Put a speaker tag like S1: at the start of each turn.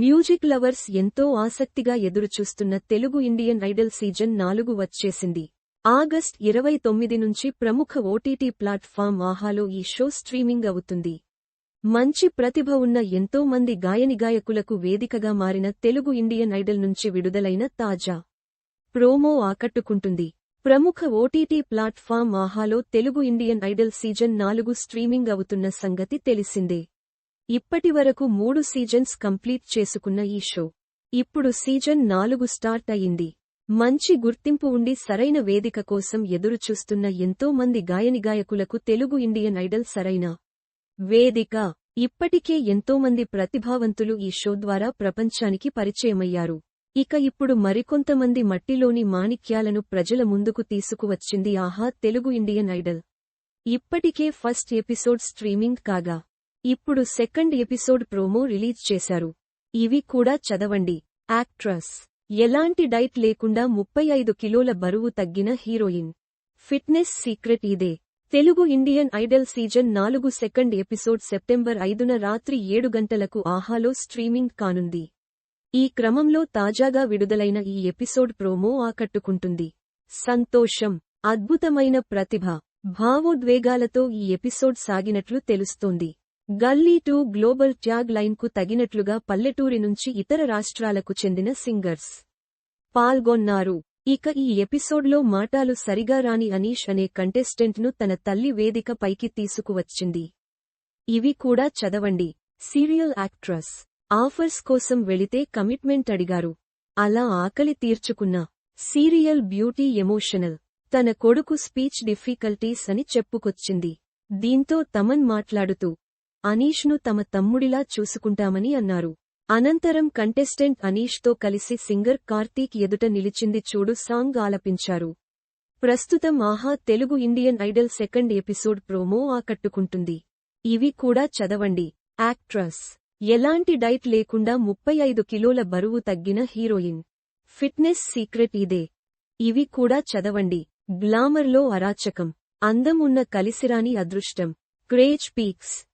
S1: Music lovers ఎంతో ఆసక్తిగా ఎదురుచూస్తున్న తెలుగు ఇండియన్ ఐడల్ సీజన్ నాలుగు వచ్చేసింది. ఆగస్ట్ ఇరవై తొమ్మిది నుంచి ప్రముఖ ఓటీటీ ప్లాట్ఫామ్ ఆహాలో ఈ షో స్ట్రీమింగ్ అవుతుంది. మంచి ప్రతిభ ఉన్న ఎంతో మంది గాయనిగాయకులకు వేదికగా మారిన తెలుగు ఇండియన్ ఐడల్ నుంచి విడుదలైన తాజా ప్రోమో ఆకట్టుకుంటుంది. ప్రముఖ ఓటీటీ ప్లాట్ఫామ్ ఆహాలో తెలుగు ఇండియన్ ఐడల్ సీజన్ నాలుగు స్ట్రీమింగ్ అవుతున్న సంగతి తెలిసిందే. ఇప్పటివరకు మూడు సీజన్స్ కంప్లీట్ చేసుకున్న ఈ షో. ఇప్పుడు సీజన్ నాలుగు స్టార్ట్ అయింది. మంచి గుర్తింపు ఉండి సరైన వేదిక కోసం ఎదురుచూస్తున్న ఎంతో మంది గాయనిగాయకులకు తెలుగు ఇండియన్ ఐడల్ సరైన వేదిక. ఇప్పటికే ఎంతోమంది ప్రతిభావంతులు ఈ షో ద్వారా ప్రపంచానికి పరిచయమయ్యారు. ఇక ఇప్పుడు మరికొంతమంది మట్టిలోని మాణిక్యాలను ప్రజల ముందుకు తీసుకువచ్చింది ఆహా తెలుగు ఇండియన్ ఐడల్. ఇప్పటికే ఫస్ట్ ఎపిసోడ్ స్ట్రీమింగ్ కాగా ఇప్పుడు సెకండ్ ఎపిసోడ్ ప్రోమో రిలీజ్ చేశారు. ఇవి కూడా చదవండి. యాక్ట్రస్. ఎలాంటి డైట్ లేకుండా ముప్పై ఐదు కిలోల బరువు తగ్గిన హీరోయిన్. ఫిట్నెస్ సీక్రెట్ ఇదే. తెలుగు ఇండియన్ ఐడల్ సీజన్ నాలుగు సెకండ్ ఎపిసోడ్ సెప్టెంబర్ ఐదున రాత్రి ఏడు గంటలకు ఆహాలో స్ట్రీమింగ్ కానుంది. ఈ క్రమంలో తాజాగా విడుదలైన ఈ ఎపిసోడ్ ప్రోమో ఆకట్టుకుంటుంది. సంతోషం. అద్భుతమైన ప్రతిభ. భావోద్వేగాలతో ఈ ఎపిసోడ్ సాగినట్లు తెలుస్తోంది. గల్లీ టూ గ్లోబల్ ట్యాగ్ లైన్కు తగినట్లుగా పల్లెటూరి నుంచి ఇతర రాష్ట్రాలకు చెందిన సింగర్స్ పాల్గొన్నారు. ఇక ఈ ఎపిసోడ్లో మాటాలు సరిగా రాని అనీష్ అనే కంటెస్టెంట్ను తన తల్లి వేదిక పైకి తీసుకువచ్చింది. ఇవి కూడా చదవండి. సీరియల్ యాక్ట్రస్ ఆఫర్స్ కోసం వెళితే కమిట్మెంట్ అడిగారు. అలా ఆకలి తీర్చుకున్న సీరియల్ బ్యూటీ ఎమోషనల్ తన కొడుకు స్పీచ్ డిఫికల్టీస్ అని చెప్పుకొచ్చింది. దీంతో తమన్ మాట్లాడుతూ అనీష్ను తమ తమ్ముడిలా చూసుకుంటామని అన్నారు. అనంతరం కంటెస్టెంట్ అనీష్తో కలిసి సింగర్ కార్తీక్ ఎదుట నిలిచింది చూడు సాంగ్ ఆలపించారు. ప్రస్తుతం Aha Telugu Indian Idol second episode promo ఆకట్టుకుంటుంది. ఇవి కూడా చదవండి. యాక్ట్రస్. ఎలాంటి డైట్ లేకుండా ముప్పై ఐదు కిలోల బరువు తగ్గిన హీరోయిన్. ఫిట్నెస్ సీక్రెట్ ఇదే. ఇవి కూడా చదవండి. గ్లామర్లో అరాచకం. అందం ఉన్న కలిసిరాని అదృష్టం. Craze peaks.